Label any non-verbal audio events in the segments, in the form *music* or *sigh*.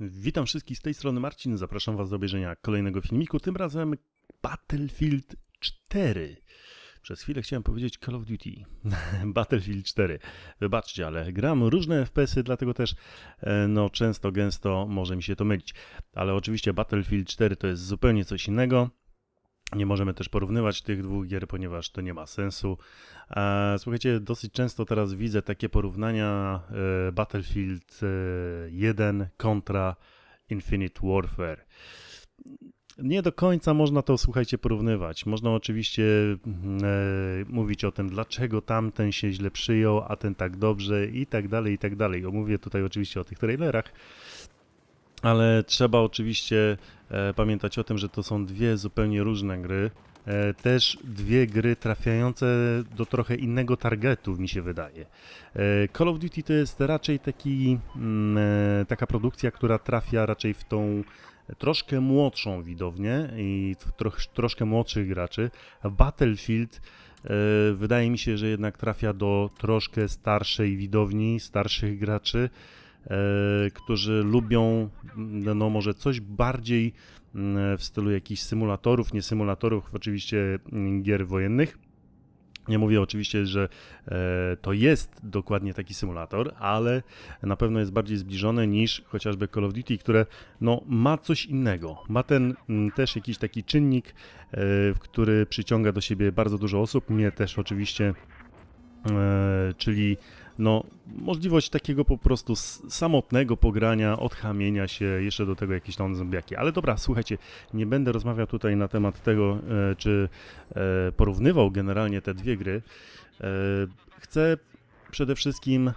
Witam wszystkich z tej strony Marcin. Zapraszam Was do obejrzenia kolejnego filmiku. Tym razem Battlefield 4. Przez chwilę chciałem powiedzieć Call of Duty. *laughs* Battlefield 4. Wybaczcie, ale gram różne FPS-y, dlatego też e, no, często, gęsto może mi się to mylić. Ale oczywiście Battlefield 4 to jest zupełnie coś innego. Nie możemy też porównywać tych dwóch gier, ponieważ to nie ma sensu. E, Słuchajcie, dosyć często teraz widzę takie porównania e, Battlefield e, 1 kontra Infinite Warfare. Nie do końca można to, słuchajcie, porównywać. Można oczywiście mm, e, mówić o tym, dlaczego tamten się źle przyjął, a ten tak dobrze i tak dalej, i tak dalej. Omówię tutaj oczywiście o tych trailerach, ale trzeba oczywiście e, pamiętać o tym, że to są dwie zupełnie różne gry. E, też dwie gry trafiające do trochę innego targetu, mi się wydaje. E, Call of Duty to jest raczej taki, mm, taka produkcja, która trafia raczej w tą troszkę młodszą widownię i troch, troszkę młodszych graczy. Battlefield wydaje mi się, że jednak trafia do troszkę starszej widowni, starszych graczy, którzy lubią mm, no może coś bardziej mm, w stylu jakichś symulatorów, nie symulatorów, oczywiście mm, gier wojennych. Nie mówię oczywiście, że e, to jest dokładnie taki symulator, ale na pewno jest bardziej zbliżone niż chociażby Call of Duty, które no, ma coś innego. Ma ten też jakiś taki czynnik, e, który przyciąga do siebie bardzo dużo osób, mnie też oczywiście, e, czyli no, możliwość takiego po prostu samotnego pogrania, odchamienia się, jeszcze do tego jakieś tam zombiaki. Ale dobra, słuchajcie, nie będę rozmawiał tutaj na temat tego, e, czy e, porównywał generalnie te dwie gry. E, chcę przede wszystkim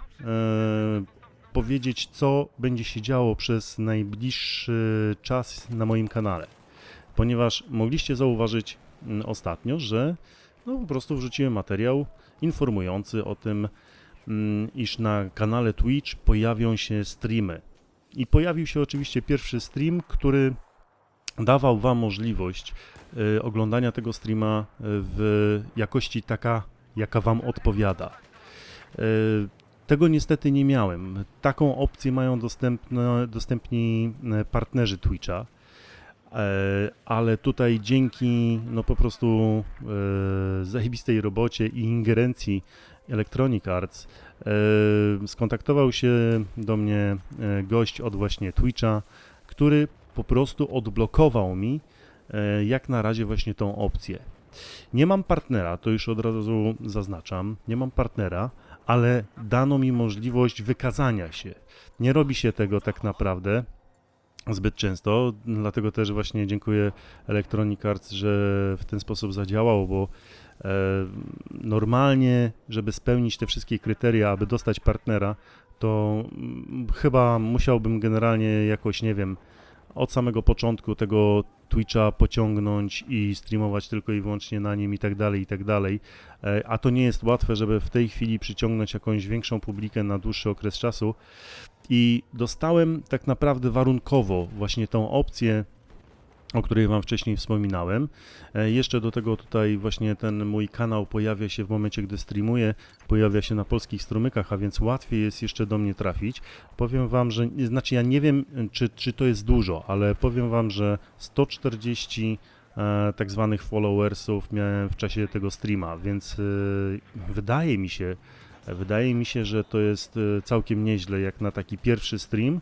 powiedzieć, co będzie się działo przez najbliższy czas na moim kanale. Ponieważ mogliście zauważyć mm, ostatnio, że no, po prostu wrzuciłem materiał informujący o tym, iż na kanale Twitch pojawią się streamy. I pojawił się oczywiście pierwszy stream, który dawał Wam możliwość y, oglądania tego streama y, w jakości taka, jaka Wam odpowiada. Y, tego niestety nie miałem. Taką opcję mają dostępne, dostępni partnerzy Twitcha. Ale tutaj dzięki no po prostu zajebistej robocie i ingerencji Electronic Arts e, skontaktował się do mnie e, gość od właśnie Twitcha, który po prostu odblokował mi e, jak na razie właśnie tą opcję. Nie mam partnera, to już od razu zaznaczam, nie mam partnera, ale dano mi możliwość wykazania się. Nie robi się tego tak naprawdę zbyt często, dlatego też właśnie dziękuję Electronic Arts, że w ten sposób zadziałał, bo normalnie, żeby spełnić te wszystkie kryteria, aby dostać partnera, to mm, chyba musiałbym generalnie jakoś, nie wiem, od samego początku tego Twitcha pociągnąć i streamować tylko i wyłącznie na nim i tak dalej, i tak dalej. E, A to nie jest łatwe, żeby w tej chwili przyciągnąć jakąś większą publikę na dłuższy okres czasu. I dostałem tak naprawdę warunkowo właśnie tą opcję, o której Wam wcześniej wspominałem. E, Jeszcze do tego tutaj właśnie ten mój kanał pojawia się w momencie, gdy streamuję, pojawia się na polskich strumykach, a więc łatwiej jest jeszcze do mnie trafić. Powiem Wam, że, znaczy ja nie wiem, czy, czy to jest dużo, ale powiem Wam, że 140 e, tak zwanych followersów miałem w czasie tego streama, więc e, wydaje mi się, wydaje mi się, że to jest całkiem nieźle jak na taki pierwszy stream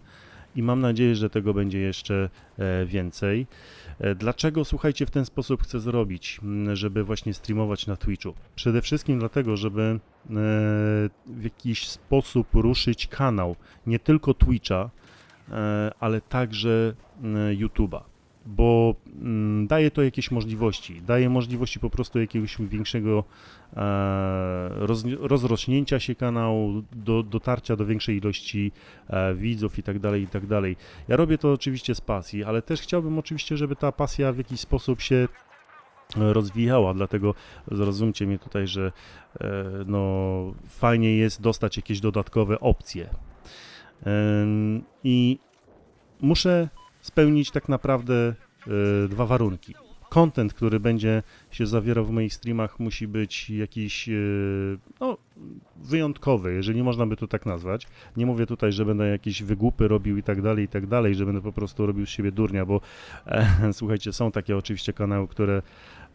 i mam nadzieję, że tego będzie jeszcze e, więcej. E, Dlaczego, słuchajcie, w ten sposób chcę zrobić, żeby właśnie streamować na Twitchu? Przede wszystkim dlatego, żeby e, w jakiś sposób ruszyć kanał, nie tylko Twitcha, ale także YouTube'a, bo mm, daje to jakieś możliwości, daje możliwości po prostu jakiegoś większego e, roz, rozrośnięcia się kanału, do, dotarcia do większej ilości e, widzów i tak dalej, i tak dalej. Ja robię to oczywiście z pasji, ale też chciałbym oczywiście, żeby ta pasja w jakiś sposób się e, rozwijała, dlatego zrozumcie mnie tutaj, że no, fajnie jest dostać jakieś dodatkowe opcje. I muszę spełnić tak naprawdę e, dwa warunki. Content, który będzie się zawierał w moich streamach, musi być jakiś e, no, wyjątkowy, jeżeli można by to tak nazwać. Nie mówię tutaj, że będę jakieś wygłupy robił i tak dalej, i tak dalej, że będę po prostu robił z siebie durnia, bo e, *laughs* słuchajcie, są takie oczywiście kanały, które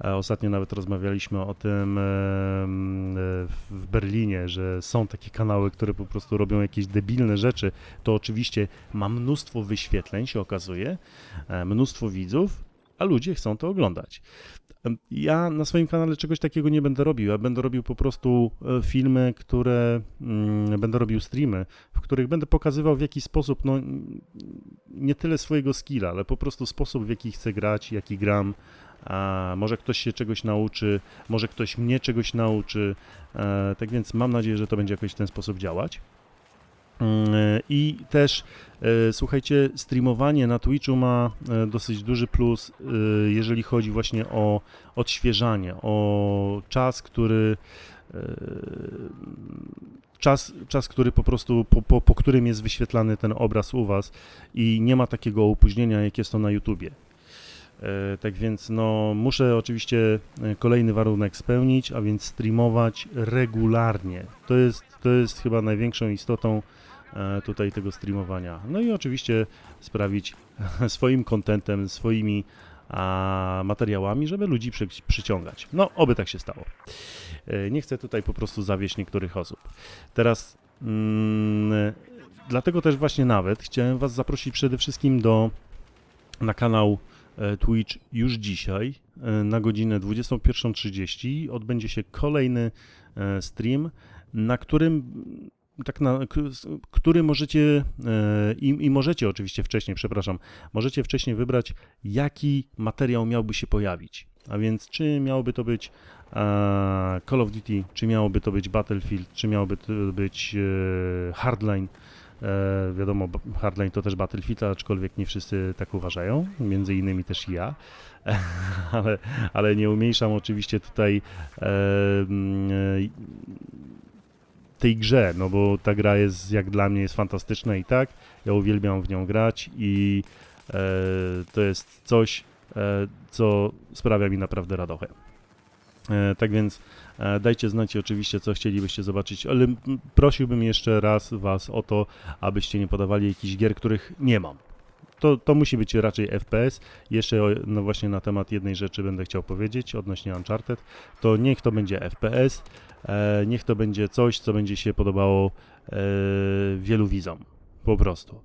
ostatnio nawet rozmawialiśmy o tym e, e, w Berlinie, że są takie kanały, które po prostu robią jakieś debilne rzeczy. To oczywiście ma mnóstwo wyświetleń, się okazuje, e, mnóstwo widzów, a ludzie chcą to oglądać. Ja na swoim kanale czegoś takiego nie będę robił. Ja będę robił po prostu e, filmy, które mm, będę robił streamy, w których będę pokazywał w jaki sposób, no nie tyle swojego skilla, ale po prostu sposób, w jaki chcę grać, jaki gram. A może ktoś się czegoś nauczy, może ktoś mnie czegoś nauczy. E, tak więc mam nadzieję, że to będzie jakoś w ten sposób działać. Mm, I też e, słuchajcie, streamowanie na Twitchu ma e, dosyć duży plus, jeżeli chodzi właśnie o odświeżanie, o czas, który czas, czas który po prostu, po, po, po którym jest wyświetlany ten obraz u Was i nie ma takiego opóźnienia, jak jest to na YouTubie. E, Tak więc no, muszę oczywiście e, kolejny warunek spełnić, a więc streamować regularnie. To jest, to jest chyba największą istotą e, tutaj tego streamowania. No i oczywiście sprawić *laughs* swoim kontentem, swoimi a, materiałami, żeby ludzi przy, przyciągać. No, oby tak się stało. Nie chcę tutaj po prostu zawieść niektórych osób. Teraz mm, dlatego też właśnie nawet chciałem Was zaprosić przede wszystkim do na kanał Twitch już dzisiaj e, na godzinę 21.30 odbędzie się kolejny e, stream, na którym tak na, który możecie e, i, i możecie oczywiście wcześniej, przepraszam, możecie wcześniej wybrać jaki materiał miałby się pojawić. A więc czy miałoby to być e, Call of Duty, czy miałoby to być Battlefield, czy miałoby to być e, Hardline, E, wiadomo, Hardline to też Battlefield, aczkolwiek nie wszyscy tak uważają, między innymi też ja, *laughs* ale, ale nie umniejszam oczywiście tutaj e, e, tej grze, no bo ta gra jest, jak dla mnie, jest fantastyczna i tak, ja uwielbiam w nią grać i e, to jest coś, e, co sprawia mi naprawdę radochę. E, tak więc dajcie znać oczywiście, co chcielibyście zobaczyć, ale prosiłbym jeszcze raz Was o to, abyście nie podawali jakichś gier, których nie mam. To, to musi być raczej FPS. Jeszcze o, no właśnie na temat jednej rzeczy będę chciał powiedzieć odnośnie Uncharted. To niech to będzie FPS, e, niech to będzie coś, co będzie się podobało e, wielu widzom. Po prostu.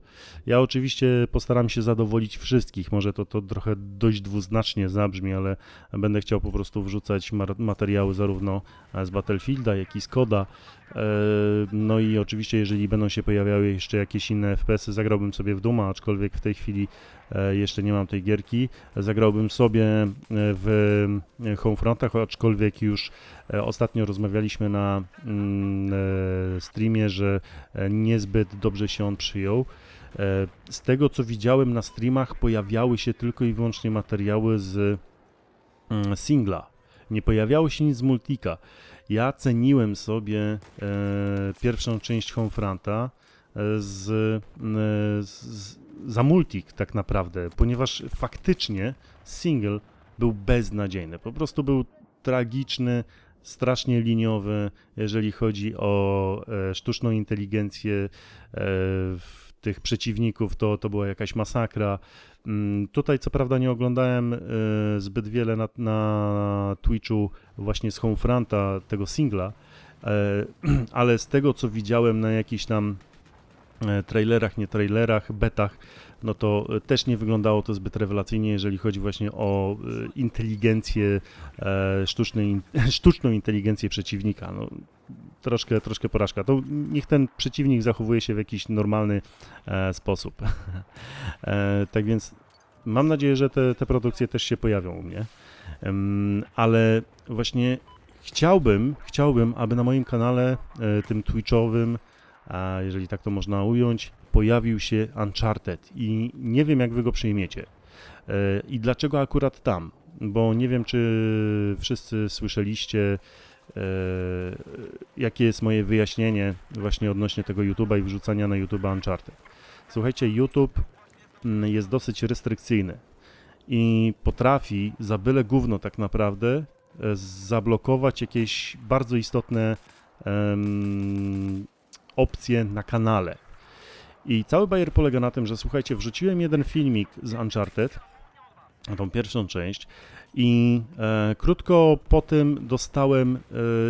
Ja oczywiście postaram się zadowolić wszystkich. Może to, to trochę dość dwuznacznie zabrzmi, ale będę chciał po prostu wrzucać materiały zarówno e, z Battlefielda, jak i z Koda. E, No i oczywiście, jeżeli będą się pojawiały jeszcze jakieś inne FPS-y, zagrałbym sobie w Duma, aczkolwiek w tej chwili jeszcze nie mam tej gierki. Zagrałbym sobie e, w e, Homefrontach, aczkolwiek już e, ostatnio rozmawialiśmy na mm, e, streamie, że e, niezbyt dobrze się on przyjął. E, Z tego co widziałem na streamach, pojawiały się tylko i wyłącznie materiały z mm, singla. Nie pojawiało się nic z multika. Ja ceniłem sobie e, pierwszą część Homefronta e, z, z, za multik tak naprawdę, ponieważ faktycznie single był beznadziejny. Po prostu był tragiczny, strasznie liniowy, jeżeli chodzi o e, sztuczną inteligencję e, tych przeciwników, to, to była jakaś masakra. Mm, Tutaj co prawda nie oglądałem e, zbyt wiele na, na Twitchu właśnie z Homefronta, tego singla, *clears throat* ale z tego co widziałem na jakichś tam trailerach, nie trailerach, betach, no to e, też nie wyglądało to zbyt rewelacyjnie, jeżeli chodzi właśnie o e, inteligencję, e, *laughs* sztuczną inteligencję przeciwnika. No, troszkę, troszkę porażka. To niech ten przeciwnik zachowuje się w jakiś normalny e, sposób. *laughs* e, tak więc mam nadzieję, że te, te produkcje też się pojawią u mnie. Ale właśnie chciałbym, chciałbym, aby na moim kanale, e, tym Twitchowym, a jeżeli tak to można ująć, pojawił się Uncharted i nie wiem, jak wy go przyjmiecie. E, I dlaczego akurat tam? Bo nie wiem, czy wszyscy słyszeliście, e, jakie jest moje wyjaśnienie właśnie odnośnie tego YouTube'a i wrzucania na YouTube'a Uncharted. Słuchajcie, YouTube mm, jest dosyć restrykcyjny i potrafi za byle gówno tak naprawdę e, zablokować jakieś bardzo istotne em, opcje na kanale. I cały bajer polega na tym, że słuchajcie, wrzuciłem jeden filmik z Uncharted, tą pierwszą część, i e, krótko po tym dostałem e,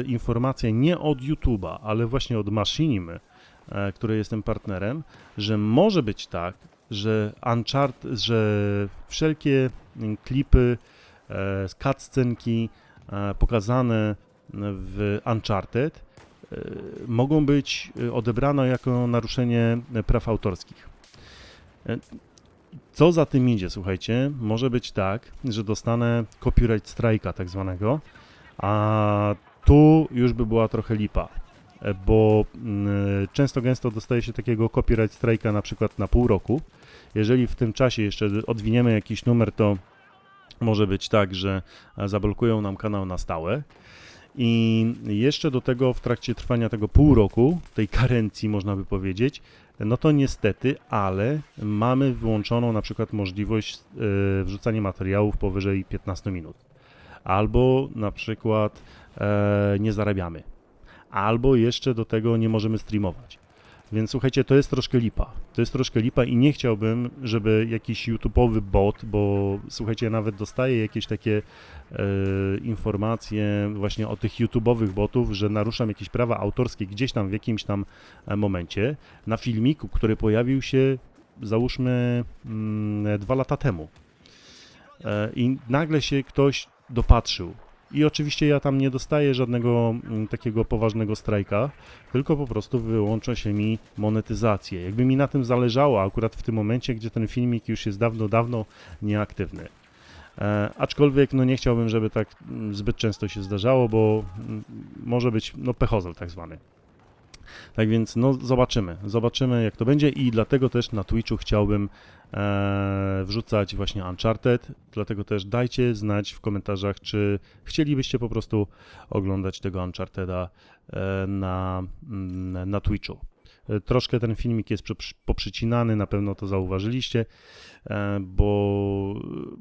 informację nie od YouTube'a, ale właśnie od Machinimy, e, której jestem partnerem, że może być tak, że Uncharted, że wszelkie klipy, e, cutscenki e, pokazane w Uncharted mogą być e, odebrane jako naruszenie e, praw autorskich. E, Co za tym idzie, słuchajcie, może być tak, że dostanę copyright strike'a tak zwanego, a tu już by była trochę lipa, e, bo mm, często gęsto dostaje się takiego copyright strike'a na przykład na pół roku. Jeżeli w tym czasie jeszcze odwiniemy jakiś numer, to może być tak, że e, zablokują nam kanał na stałe. I jeszcze do tego w trakcie trwania tego pół roku, tej karencji można by powiedzieć, no to niestety, ale mamy wyłączoną na przykład możliwość e, wrzucania materiałów powyżej 15 minut. Albo na przykład e, nie zarabiamy. Albo jeszcze do tego nie możemy streamować. Więc słuchajcie, to jest troszkę lipa. To jest troszkę lipa i nie chciałbym, żeby jakiś YouTube'owy bot, bo słuchajcie, ja nawet dostaję jakieś takie e, informacje właśnie o tych YouTube'owych botów, że naruszam jakieś prawa autorskie gdzieś tam w jakimś tam e, momencie na filmiku, który pojawił się załóżmy mm, dwa lata temu. E, I nagle się ktoś dopatrzył. I oczywiście ja tam nie dostaję żadnego mm, takiego poważnego strajka, tylko po prostu wyłącza się mi monetyzację. Jakby mi na tym zależało, akurat w tym momencie, gdzie ten filmik już jest dawno, dawno nieaktywny. E, aczkolwiek no nie chciałbym, żeby tak mm, zbyt często się zdarzało, bo mm, może być no pechozel tak zwany. Tak więc no zobaczymy, zobaczymy jak to będzie i dlatego też na Twitchu chciałbym e, wrzucać właśnie Uncharted, dlatego też dajcie znać w komentarzach, czy chcielibyście po prostu oglądać tego Uncharteda e, na, mm, na Twitchu. E, Troszkę ten filmik jest przy- poprzycinany, na pewno to zauważyliście, e, bo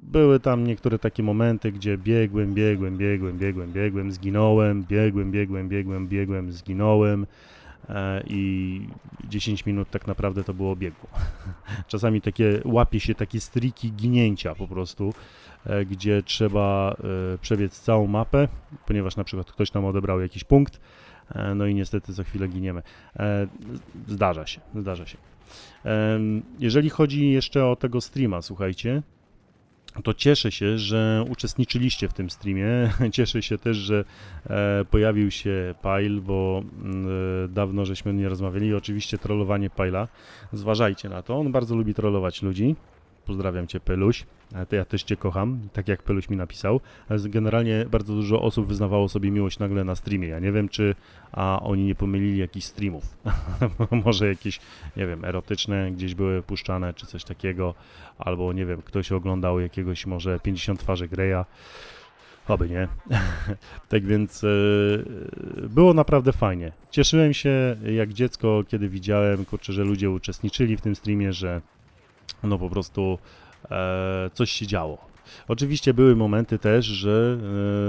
były tam niektóre takie momenty, gdzie biegłem, biegłem, biegłem, biegłem, biegłem, zginąłem, biegłem, biegłem, biegłem, biegłem, zginąłem i 10 minut tak naprawdę to było biegu. *laughs* Czasami takie łapie się takie striki ginięcia po prostu, e, gdzie trzeba e, przebiec całą mapę, ponieważ na przykład ktoś tam odebrał jakiś punkt, e, no i niestety za chwilę giniemy. E, Zdarza się, zdarza się. Jeżeli chodzi jeszcze o tego streama, słuchajcie, to cieszę się, że uczestniczyliście w tym streamie. *laughs* Cieszę się też, że e, pojawił się Pile, bo mm, e, dawno żeśmy nie rozmawiali. Oczywiście trollowanie Pile'a. Zważajcie na to. On bardzo lubi trollować ludzi. Pozdrawiam cię, Peluś. E, To ja też cię kocham, tak jak Peluś mi napisał. E, Generalnie bardzo dużo osób wyznawało sobie miłość nagle na streamie. Ja nie wiem, czy a oni nie pomylili jakichś streamów. *laughs* Może jakieś, nie wiem, erotyczne gdzieś były puszczane, czy coś takiego. Albo, nie wiem, ktoś oglądał jakiegoś może 50 twarzy Greya. Oby nie. *laughs* tak więc e, było naprawdę fajnie. Cieszyłem się jak dziecko, kiedy widziałem, kurczę, że ludzie uczestniczyli w tym streamie, że no po prostu e, coś się działo. Oczywiście były momenty też, że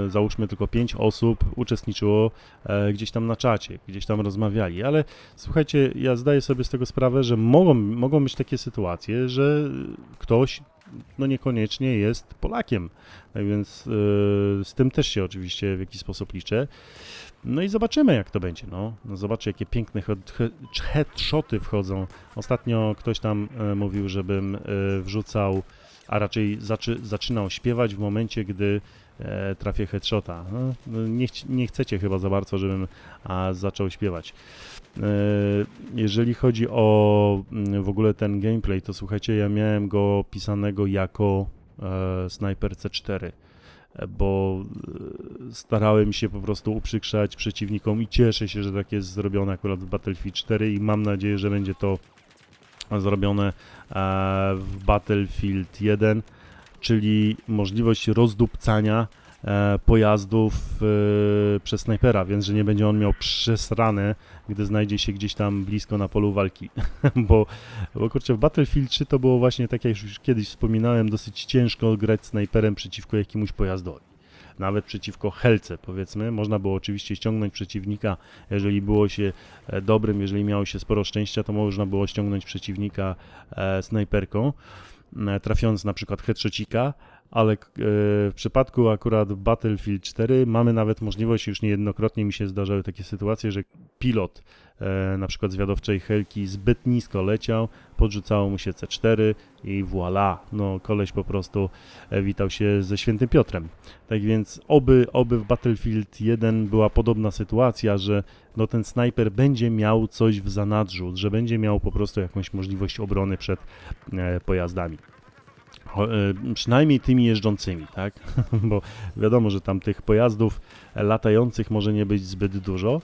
e, załóżmy tylko 5 osób uczestniczyło e, gdzieś tam na czacie, gdzieś tam rozmawiali, ale słuchajcie, ja zdaję sobie z tego sprawę, że mogą, mogą być takie sytuacje, że ktoś no niekoniecznie jest Polakiem, tak więc e, z tym też się oczywiście w jakiś sposób liczę. No i zobaczymy, jak to będzie. No, no zobaczcie, jakie piękne head- he- headshoty wchodzą. Ostatnio ktoś tam e, mówił, żebym e, wrzucał, a raczej zaczy, zaczynał śpiewać w momencie, gdy e, trafię headshota. No, no nie, chci- nie chcecie chyba za bardzo, żebym a, zaczął śpiewać. E, jeżeli chodzi o mm, w ogóle ten gameplay, to słuchajcie, ja miałem go pisanego jako e, Sniper C4 e, bo e, starałem się po prostu uprzykrzać przeciwnikom i cieszę się, że tak jest zrobione akurat w Battlefield 4 i mam nadzieję, że będzie to zrobione e, w Battlefield 1, czyli możliwość rozdupcania pojazdów e, przez snajpera, więc że nie będzie on miał przesrane, gdy znajdzie się gdzieś tam blisko na polu walki, *laughs* bo, bo kurczę, w Battlefield 3 to było właśnie tak jak już kiedyś wspominałem, dosyć ciężko grać snajperem przeciwko jakiemuś pojazdowi. nawet przeciwko Helce, powiedzmy. Można było oczywiście ściągnąć przeciwnika, jeżeli było się e, dobrym, jeżeli miało się sporo szczęścia, to można było ściągnąć przeciwnika e, snajperką, e, trafiąc na przykład headshotika, ale e, w przypadku akurat Battlefield 4 mamy nawet możliwość, już niejednokrotnie mi się zdarzały takie sytuacje, że pilot e, na przykład zwiadowczej Helki zbyt nisko leciał, podrzucało mu się C4 i voilà, no koleś po prostu witał się ze Świętym Piotrem. Tak więc oby, oby w Battlefield 1 była podobna sytuacja, że no ten snajper będzie miał coś w zanadrzu, że będzie miał po prostu jakąś możliwość obrony przed e, pojazdami. E, Przynajmniej tymi jeżdżącymi, tak? *laughs* Bo wiadomo, że tam tych pojazdów latających może nie być zbyt dużo,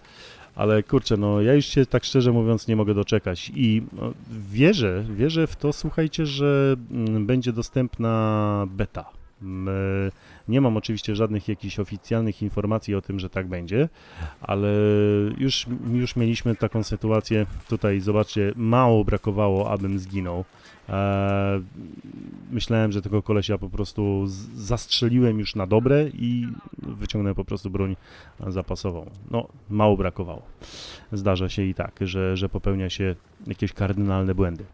ale kurczę, no ja już się tak szczerze mówiąc nie mogę doczekać i no, wierzę, wierzę w to, słuchajcie, że mm, będzie dostępna beta. Mm, e, Nie mam oczywiście żadnych jakichś oficjalnych informacji o tym, że tak będzie, ale już, już mieliśmy taką sytuację. Tutaj zobaczcie, mało brakowało, abym zginął. E, myślałem, że tego kolesia po prostu zastrzeliłem już na dobre i wyciągnąłem po prostu broń zapasową. No, mało brakowało. Zdarza się i tak, że, że popełnia się jakieś kardynalne błędy.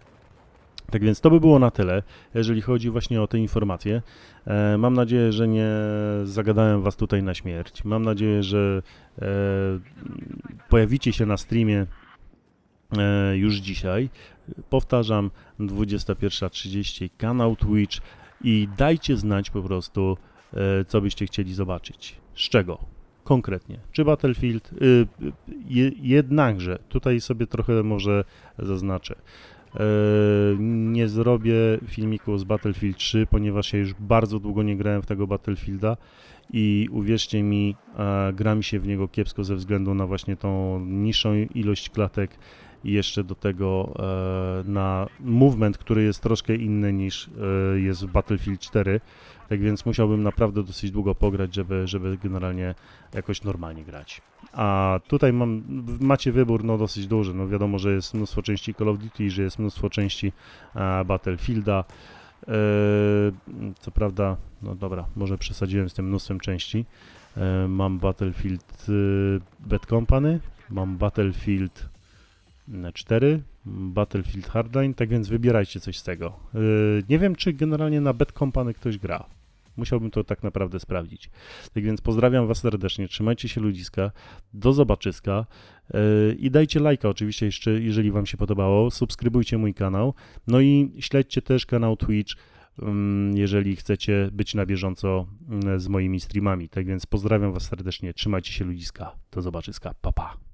Tak więc to by było na tyle, jeżeli chodzi właśnie o te informacje. E, mam nadzieję, że nie zagadałem Was tutaj na śmierć. Mam nadzieję, że e, pojawicie się na streamie e, już dzisiaj. Powtarzam, 21.30 kanał Twitch i dajcie znać po prostu, e, co byście chcieli zobaczyć. Z czego? Konkretnie. Czy Battlefield? Y, je, jednakże, tutaj sobie trochę może zaznaczę. E, Nie zrobię filmiku z Battlefield 3, ponieważ ja już bardzo długo nie grałem w tego Battlefielda i uwierzcie mi, gra mi się w niego kiepsko ze względu na właśnie tą niższą ilość klatek i jeszcze do tego e, na movement, który jest troszkę inny niż e, jest w Battlefield 4. Tak więc musiałbym naprawdę dosyć długo pograć, żeby, żeby generalnie jakoś normalnie grać. A tutaj mam, macie wybór no, dosyć duży. No, wiadomo, że jest mnóstwo części Call of Duty, że jest mnóstwo części e, Battlefielda. E, co prawda, no dobra, może przesadziłem z tym mnóstwem części. E, mam Battlefield e, Bad Company, mam Battlefield 4, Battlefield Hardline, tak więc wybierajcie coś z tego. E, nie wiem, czy generalnie na Bad Company ktoś gra. Musiałbym to tak naprawdę sprawdzić. Tak więc pozdrawiam Was serdecznie, trzymajcie się ludziska, do zobaczyska yy, i dajcie lajka oczywiście jeszcze, jeżeli Wam się podobało, subskrybujcie mój kanał, no i śledźcie też kanał Twitch, jeżeli chcecie być na bieżąco mm, z moimi streamami. Tak więc pozdrawiam Was serdecznie, trzymajcie się ludziska, do zobaczyska, pa pa.